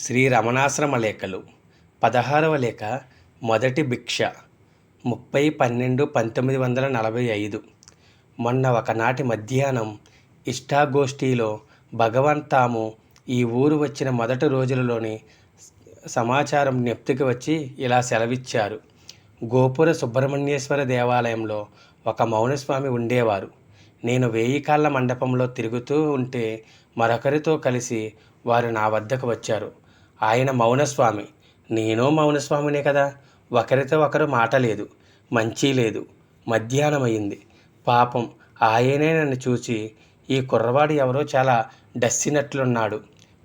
శ్రీ రమణాశ్రమ లేఖలు. పదహారవ లేఖ మొదటి భిక్ష ముప్పై పన్నెండు పంతొమ్మిది వందల నలభై ఐదు. మొన్న ఒకనాటి మధ్యాహ్నం ఇష్టాగోష్ఠిలో భగవాన్ తాము ఈ ఊరు వచ్చిన మొదటి రోజులలోని సమాచారం జ్ఞప్తికి వచ్చి ఇలా సెలవిచ్చారు. గోపుర సుబ్రహ్మణ్యేశ్వర దేవాలయంలో ఒక మౌనస్వామి ఉండేవారు. నేను వేయి కాళ్ళ మండపంలో తిరుగుతూ ఉంటే మరొకరితో కలిసి వారు నా వద్దకు వచ్చారు. ఆయన మౌనస్వామి. నేను మౌనస్వామినే కదా. ఒకరితో ఒకరు మాట లేదు మంచి లేదు మధ్యాహ్నం అయింది పాపం ఆయనే నన్ను చూసి ఈ కుర్రవాడు ఎవరో చాలా డస్సినట్లున్నాడు.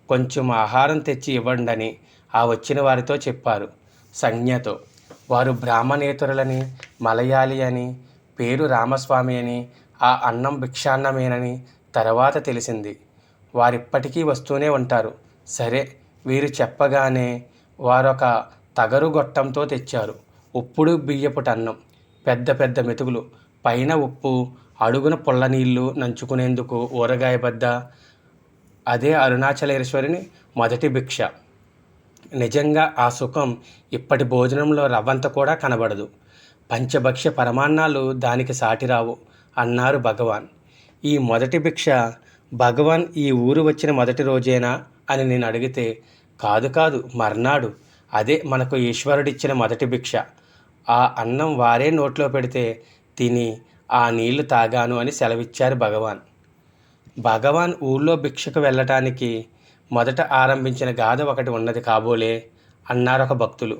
కొంచెం ఆహారం తెచ్చి ఇవ్వండని ఆ వచ్చిన వారితో చెప్పారు. సంజ్ఞతో. వారు బ్రాహ్మణేతరులని మలయాళి అని పేరు రామస్వామి అని ఆ అన్నం భిక్షాన్నమేనని తర్వాత తెలిసింది. వారిప్పటికీ వస్తూనే ఉంటారు. సరే వీరు చెప్పగానే వారొక తగరు గొట్టంతో తెచ్చారు. ఉప్పుడు బియ్యపుట అన్నం పెద్ద పెద్ద మెతుకులు. పైన ఉప్పు అడుగున పుల్ల నీళ్ళు నంచుకునేందుకు ఊరగాయ బద్ద. అదే అరుణాచలేశ్వరిని మొదటి భిక్ష. నిజంగా ఆ సుఖం ఇప్పటి భోజనంలో రవ్వంత కూడా కనబడదు. పంచభక్ష్య పరమాన్నాలు దానికి సాటిరావు అన్నారు భగవాన్. ఈ మొదటి భిక్ష భగవాన్ ఈ ఊరు వచ్చిన మొదటి రోజేనా అని నేను అడిగితే కాదు కాదు మర్నాడు. అదే మనకు ఈశ్వరుడిచ్చిన మొదటి భిక్ష. ఆ అన్నం వారే నోట్లో పెడితే తిని ఆ నీళ్ళు తాగాను అని సెలవిచ్చారు భగవాన్. భగవాన్ ఊళ్ళో భిక్షకు వెళ్ళటానికి మొదట ఆరంభించిన గాథ ఒకటి ఉన్నది కాబోలే అన్నారు ఒక భక్తులు.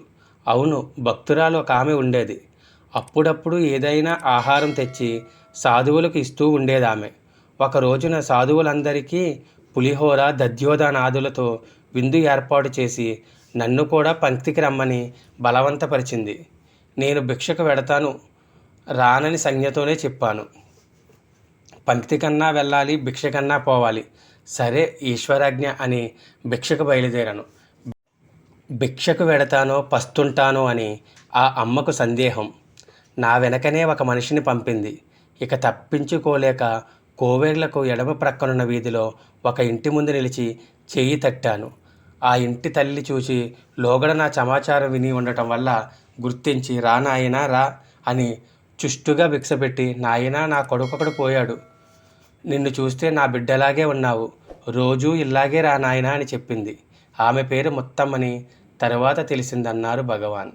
అవును భక్తురాలు ఒక ఆమె ఉండేది. అప్పుడప్పుడు ఏదైనా ఆహారం తెచ్చి సాధువులకు ఇస్తూ ఉండేది ఆమె ఒక రోజున సాధువులందరికీ పులిహోర దద్యోదానాదులతో విందు ఏర్పాటు చేసి నన్ను కూడా పంక్తికి రమ్మని బలవంతపరిచింది. నేను భిక్షకు వెడతాను రానని సంజ్ఞతోనే చెప్పాను. పంక్తి కన్నా వెళ్ళాలి భిక్ష కన్నా పోవాలి. సరే ఈశ్వరాజ్ఞ అని భిక్షకు బయలుదేరాను. భిక్షకు వెడతానో పస్తుంటానో అని ఆ అమ్మకు సందేహం. నా వెనకనే ఒక మనిషిని పంపింది. ఇక తప్పించుకోలేక కోవేర్లకు ఎడమ ప్రక్కనున్న వీధిలో ఒక ఇంటి ముందు నిలిచి చేయి తట్టాను. ఆ ఇంటి తల్లి చూసి లోగడ నా సమాచారం విని ఉండటం వల్ల గుర్తించి రా నాయనా రా అని చుష్టుగా భిక్షపెట్టి నాయనా నా కొడుకొకడు పోయాడు. నిన్ను చూస్తే నా బిడ్డలాగే ఉన్నావు. రోజూ ఇలాగే రా నాయనా అని చెప్పింది. ఆమె పేరు ముత్తమ్మని తర్వాత తెలిసిందన్నారు భగవాన్.